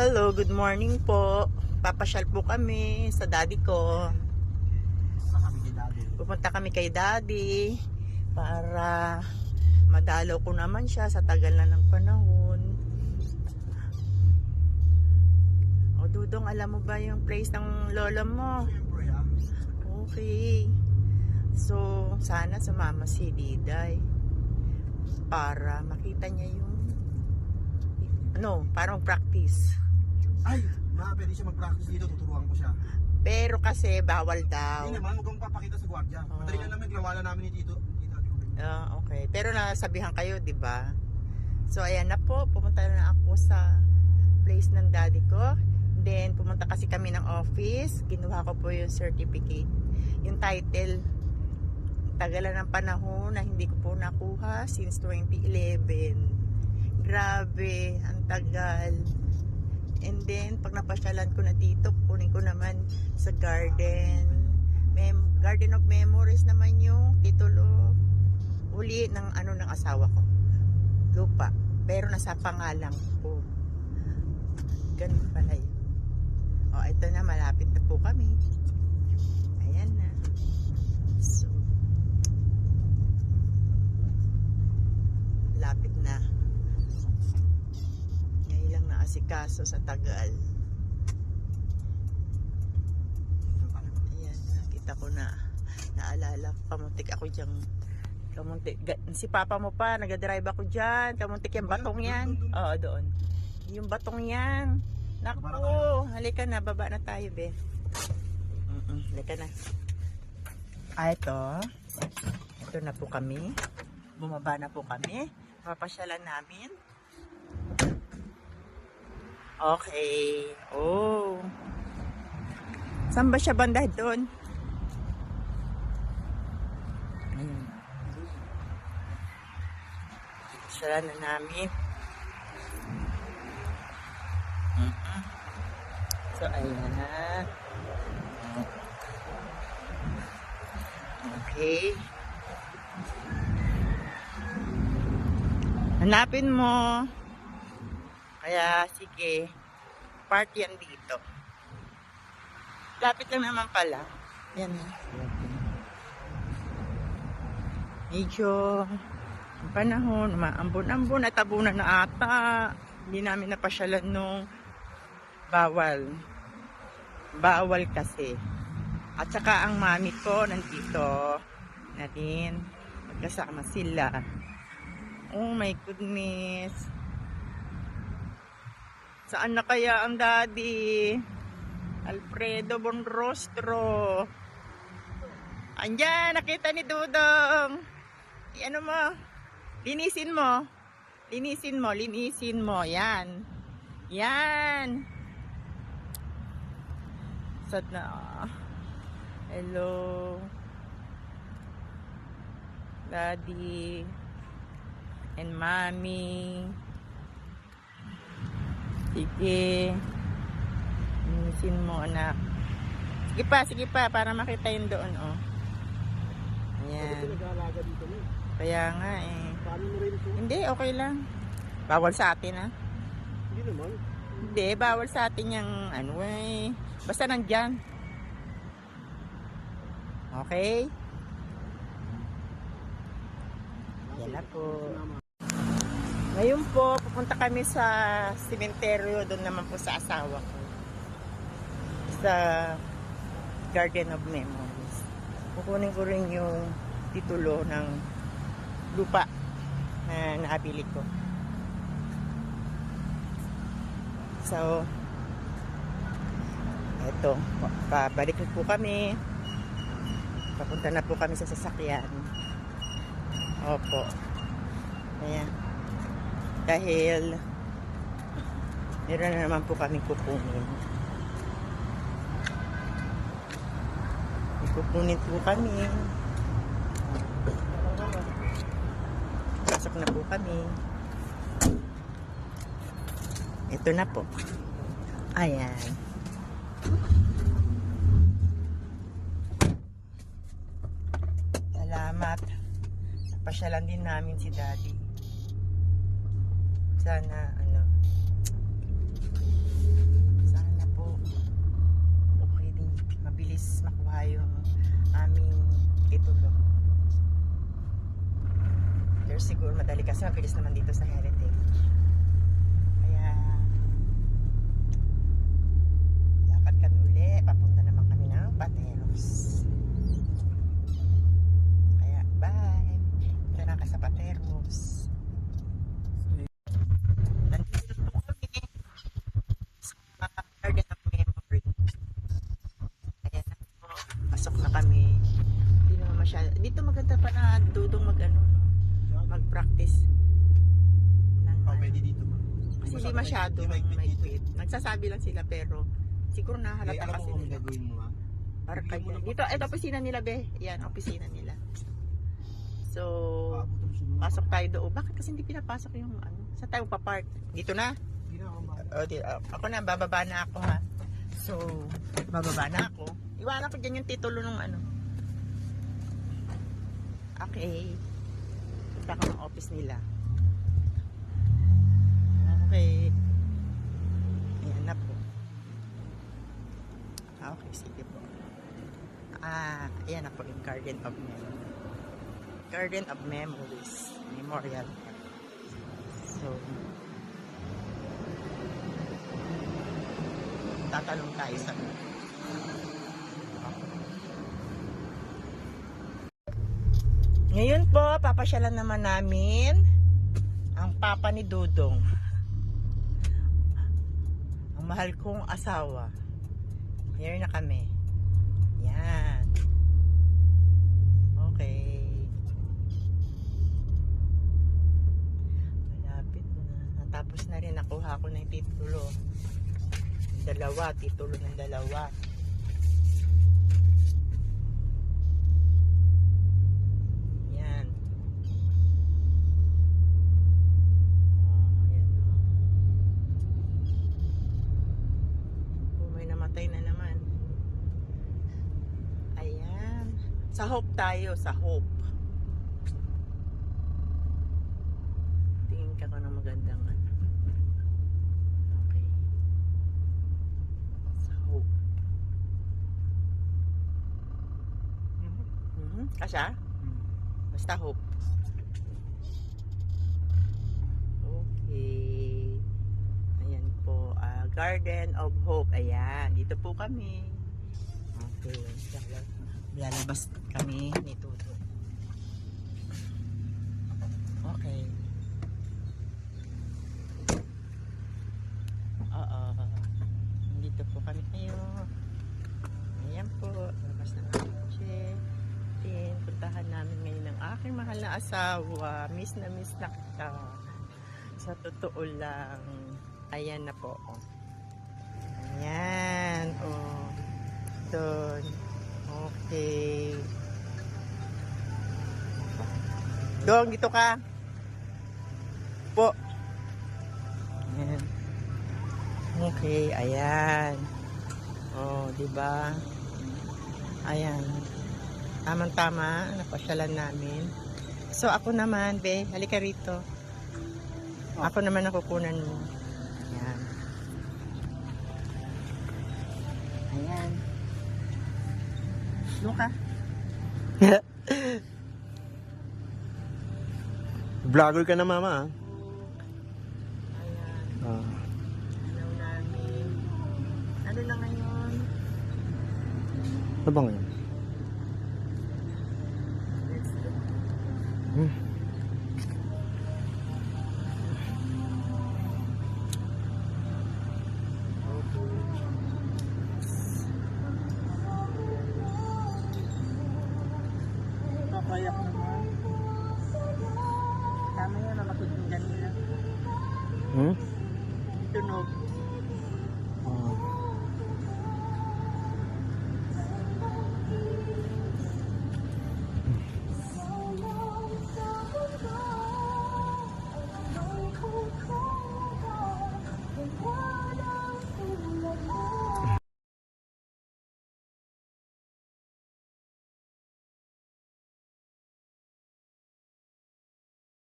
Hello, good morning po. Papasyal po kami sa daddy ko. Pupunta kami kay daddy para madalaw ko naman siya sa tagal na ng panahon. O Dudong, alam mo ba yung place ng lola mo? Ah. Okay. So, sana sumama si Diday para makita niya yung ano, parang practice. Ay, ma, pwede siya mag-practice dito. Tuturuan ko siya. Pero kasi bawal daw. Hindi naman, huwag kang papakita sa gwardiya. Oo. Madali lang namin, gawa na namin ni Tito. Ah, okay. Pero nasabihan kayo, 'di ba? So ayan na po, pumunta na ako sa place ng daddy ko. Then pumunta kasi kami ng office, kinuha ko po yung certificate, yung title. Tagalan ng panahon na hindi ko po nakuha since 2011. Grabe, ang tagal. And then, pag napasyalan ko na dito, kunin ko naman sa garden. Mem garden of Memories naman yung titulo uli ng ano ng asawa ko. Lupa. Pero nasa pangalan ko. Ganun pala yun. O, ito na, malapit na po kami. Ayan na. So, lapit na. Naasikaso sa tagal. Ayan, nakita ko na. Naalala ko, kamuntik ako diyang kamuntik. Si papa mo pa, nag-drive ako dyan. Kamuntik yung batong yan. Oo, doon. Yung batong yan. Naku, halika na, baba na tayo, be. Mm-mm, halika na. Ah, ito. Ito na po kami. Bumaba na po kami. Papasyalan namin. Okay. Oh. Saan ba siya banda doon? Ayun. Na namin. Mm-mm. So, ayan na. Okay. Hanapin mo. Kaya, sige. Party yan dito. Lapit lang naman pala. Yan. Medyo ang panahon, maambon-ambon at tabunan na ata. Hindi namin napasyalan nung bawal. Bawal kasi. At saka ang mami ko nandito na din. Magkasama sila. Oh my goodness. Saan na kaya ang daddy? Alfredo Bonrostro. Andyan, nakita ni Dudong. I- ano mo? Linisin mo. Linisin mo, linisin mo. Yan. Yan. Sad na. Hello. Daddy. And mommy. Sige. Linisin mo, anak. Sige pa, sige pa, para makita yun doon, oh. Ayan. Kaya nga, eh. Hindi, okay lang. Bawal sa atin, ah. Hindi naman. Hindi, bawal sa atin yung, ano, eh. Basta nandyan. Okay? Yan na po. Ngayon po, pupunta kami sa simenteryo, doon naman po sa asawa ko. Sa Garden of Memories. Kukunin ko rin yung titulo ng lupa na naabili ko. So, eto, pabalik po kami. Papunta na po kami sa sasakyan. Opo. Ayan. Dahil meron na naman po kami kukunin. Kukunin po kami. Pasok na po kami. Ito na po. Ayan. Salamat. Pasyalan din namin si Daddy sana ano sana po okay din mabilis makuha yung aming titulo. Pero siguro madali kasi mabilis naman dito sa heritage. Pasok na kami. Hindi naman masyado. Dito maganda pa na dudong mag ano, no? mag-practice ng Oh, ano. pwede dito ma. Kasi hindi masyado may dito. quit. Nagsasabi lang sila pero siguro Eh, nahalata alam kasi mo kung nila. gagawin mo? Para kaya. ng Dito, ito opisina nila be. Yan, opisina nila. So, pasok tayo doon. Bakit kasi hindi pinapasok yung ano? Sa tayo papark? Dito na? Na ako ma- O, di, ah, ako na, bababa na ako ha. So, bababa na ako. Iwanan ko dyan yung titulo ng ano. Okay. Punta ko ng office nila. Okay. Ayan na po. Ah, Okay, sige po. Ah, ayan na po yung Garden of Memories. Garden of Memories. Memorial. So, tatalong tayo sa Ngayon po, papasyalan naman namin ang papa ni Dudong. Ang mahal kong asawa. Here na kami. Yan. Okay. Malapit na. Natapos na rin. Nakuha ko na yung titulo. Dalawa. Titulo ng dalawa. Yan. Oh, yan. Oh, may namatay na naman. Ayan. Sa hope tayo, sa hope. Tingin ka ko ng magandang ano. Okay. Sa hope. Mhm. Kasha? Basta hope. Okay. Ayan po. ah, Garden of Hope. Ayan. Dito po kami. Okay. Lala- Lalabas kami ni Tuto. Okay. Oo. Dito po kami ngayon. Ayan po. Labas ng kotse. Then, puntahan namin ngayon ng aking mahal na asawa. Miss na miss na kita. Sa totoo lang. Ayan na po. Ayan. Oh. Doon. Okay. Dong, dito ka. Po. Ayan. Okay, ayan. Oh, di ba? Ayan. Tamang-tama, napasyalan namin. So, ako naman, be, halika rito. Ako naman nakukunan mo. Ayan. Ayan. Doon ka. Vlogger ka na mama ah. Namin. Ano na ngayon? Ano ba ngayon?